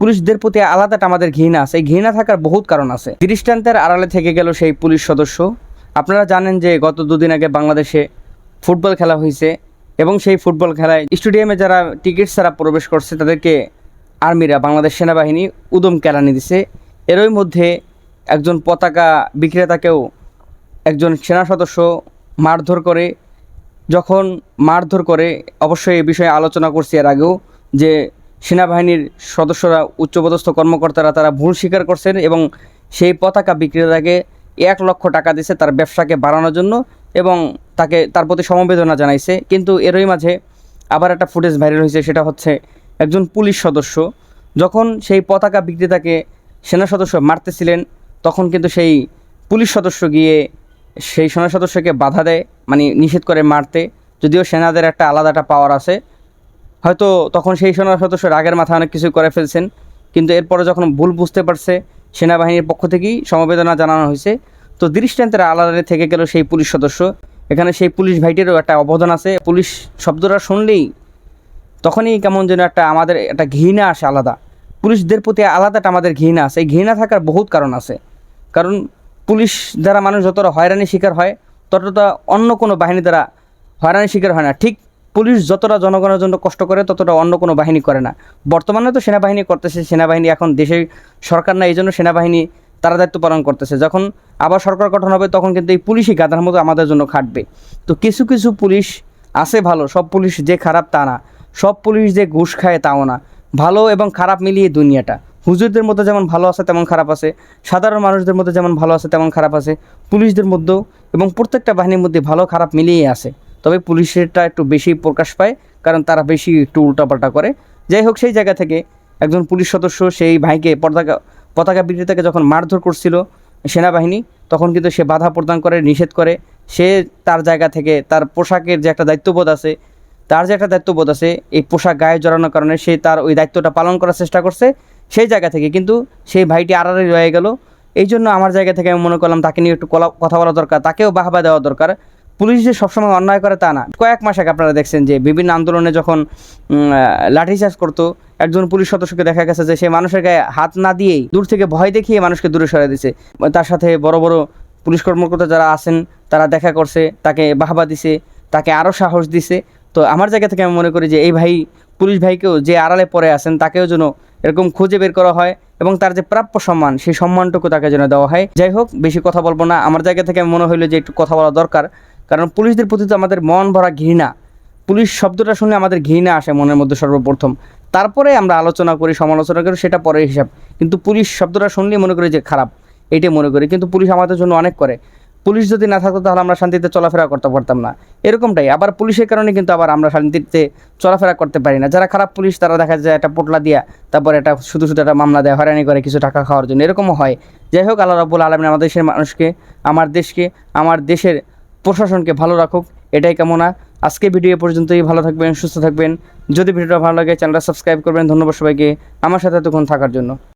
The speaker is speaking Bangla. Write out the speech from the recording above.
পুলিশদের প্রতি আলাদাটা আমাদের ঘৃণা আছে। এই ঘৃণা থাকার বহুত কারণ আছে। দৃষ্টান্তের আড়ালে থেকে গেল সেই পুলিশ সদস্য। আপনারা জানেন যে গত দুদিন আগে বাংলাদেশে ফুটবল খেলা হয়েছে এবং সেই ফুটবল খেলায় স্টেডিয়ামে যারা টিকিট ছাড়া প্রবেশ করছে, তাদেরকে আর্মিরা, বাংলাদেশ সেনাবাহিনী উদম কেরানি দিছে। এরই মধ্যে একজন পতাকা বিক্রেতাকেও একজন সেনা সদস্য মারধর করে। যখন মারধর করে, অবশ্যই এই বিষয়ে আলোচনা করছি এর আগেও যে সেনাবাহিনীর সদস্যরা, উচ্চপদস্থ কর্মকর্তারা তারা ভুল স্বীকার করছেন এবং সেই পতাকা বিক্রেতাকে এক লক্ষ টাকা দিছে তার ব্যবসাকে বাড়ানোর জন্য এবং তাকে, তার প্রতি সমবেদনা জানাইছে। কিন্তু এরই মাঝে আবার একটা ফুটেজ ভাইরাল হয়েছে, সেটা হচ্ছে একজন পুলিশ সদস্য। যখন সেই পতাকা বিক্রেতাকে সেনা সদস্য মারতেছিলেন, তখন কিন্তু সেই পুলিশ সদস্য গিয়ে সেই সেনা সদস্যকে বাধা দেয় মানে নিষেধ করে মারতে। যদিও সেনাদের একটা আলাদা একটা পাওয়ার আছে হয়তো তখন সেই সেনা সদস্য রাগের মাথায় অনেক কিছু করে ফেলছেন। কিন্তু এরপরে যখন ভুল বুঝতে পারছে, সেনাবাহিনীর পক্ষ থেকেই সমবেদনা জানানো হয়েছে। তো দৃষ্টান্তের আলাদা থেকে গেল সেই পুলিশ সদস্য। এখানে সেই পুলিশ ভাইটিরও একটা অবদান আছে। পুলিশ শব্দটা শুনলেই তখনই কেমন যেন একটা আমাদের একটা ঘৃণা আসে আলাদা। পুলিশদের প্রতি আলাদাটা আমাদের ঘৃণা আছে। এই ঘৃণা থাকার বহুত কারণ আছে। কারণ পুলিশ দ্বারা মানুষ যতটা হয়রানির শিকার হয়, ততটা অন্য কোনো বাহিনী দ্বারা হয়রানির শিকার হয় না। ঠিক পুলিশ যতটা জনগণের জন্য কষ্ট করে, ততটা অন্য কোনো বাহিনী করে না। বর্তমানে তো সেনাবাহিনী করতেছে, সেনাবাহিনী এখন দেশের সরকার না এই জন্য সেনাবাহিনী তারা দায়িত্ব পালন করতেছে। যখন আবার সরকার গঠন হবে, তখন কিন্তু এই পুলিশই গাধার মতো আমাদের জন্য খাটবে। তো কিছু কিছু পুলিশ আছে ভালো, সব পুলিশ যে খারাপ তা না। সব পুলিশ যে ঘুষ খায় তাও না। ভালো এবং খারাপ মিলিয়ে দুনিয়াটা। হুজুরদের মধ্যে যেমন ভালো আছে, তেমন খারাপ আছে। সাধারণ মানুষদের মধ্যে যেমন ভালো আছে, তেমন খারাপ আছে। পুলিশদের মধ্যেও এবং প্রত্যেকটা বাহিনীর মধ্যে ভালো, খারাপ মিলিয়ে আছে। তবে পুলিশেরটা একটু বেশি প্রকাশ পায়, কারণ তারা বেশি একটু উল্টাপাল্টা করে। যাই হোক, সেই জায়গা থেকে একজন পুলিশ সদস্য সেই ভাইকে পতাকা পতাকা বিক্রেতাকে যখন মারধর করছিল সেনাবাহিনী, তখন কিন্তু সে বাধা প্রদান করে, নিষেধ করে। সে তার জায়গা থেকে তার পোশাকের যে একটা দায়িত্ববোধ আছে, তার যে একটা দায়িত্ববোধ আছে, এই পোশাক গায়ে জড়ানোর কারণে সে তার ওই দায়িত্বটা পালন করার চেষ্টা করছে। সেই জায়গা থেকে কিন্তু সেই ভাইটি আড়ালে রয়ে গেল। এই জন্য আমার জায়গা থেকে আমি মনে করলাম, তাকে নিয়ে একটু কথা বলা দরকার, তাকেও বাহবা দেওয়া দরকার। পুলিশ যে সবসময় অন্যায় করে তা না। কয়েক মাস আগে আপনারা দেখছেন যে বিভিন্ন আন্দোলনে যখন লাঠিচার্জ করতো, একজন পুলিশ সদস্যকে দেখা গেছে যে সে মানুষের গায়ে হাত না দিয়েই দূর থেকে ভয় দেখিয়ে মানুষকে দূরে সরে দিছে তার সাথে বড় বড় পুলিশ কর্মকর্তা যারা আছেন, তারা দেখা করছে, তাকে বাহবা দিছে, তাকে আরও সাহস দিছে। তো আমার জায়গা থেকে আমি মনে করি যে এই ভাই, পুলিশ ভাইকেও যে আড়ালে পরে আছেন, তাকেও যেন এরকম খুঁজে বের করা হয় এবং তার যে প্রাপ্য সম্মান, সেই সম্মানটুকু তাকে যেন দেওয়া হয়। যাই হোক, বেশি কথা বলব না। আমার জায়গা থেকে মনে হইল যে একটু কথা বলা দরকার। কারণ পুলিশদের প্রতি তো আমাদের মন ভরা ঘৃণা। পুলিশ শব্দটা শুনলে আমাদের ঘৃণা আসে মনের মধ্যে সর্বপ্রথম। তারপরে আমরা আলোচনা করি, সমালোচনা করি, সেটা পরের হিসাব। কিন্তু পুলিশ শব্দটা শুনলেই মনে করি যে খারাপ, এটাই মনে করি। কিন্তু পুলিশ আমাদের জন্য অনেক করে। পুলিশ যদি না থাকতো তাহলে আমরা শান্তিতে চলাফেরা করতে পারতাম না। এরকমটাই। আবার পুলিশের কারণে কিন্তু আবার আমরা শান্তিতে চলাফেরা করতে পারি না। যারা খারাপ পুলিশ, তারা দেখা যায় একটা পোটলা দিয়া তারপর একটা শুধু শুধু একটা মামলা দেয়, হয়রানি করে কিছু টাকা খাওয়ার জন্য। এরকমও হয়। যাই হোক, আল্লাহ রাবুল আলমিন আমাদের দেশের মানুষকে, আমার দেশকে, আমার দেশের প্রশাসনকে ভালো রাখুক, এটাই কামনা। আজকে ভিডিও পর্যন্তই, ভালো থাকবেন, সুস্থ থাকবেন। যদি ভিডিওটা ভালো লাগে, চ্যানেলটা সাবস্ক্রাইব করবেন। ধন্যবাদ সবাইকে। আমার সাথে এতক্ষণ থাকার জন্য।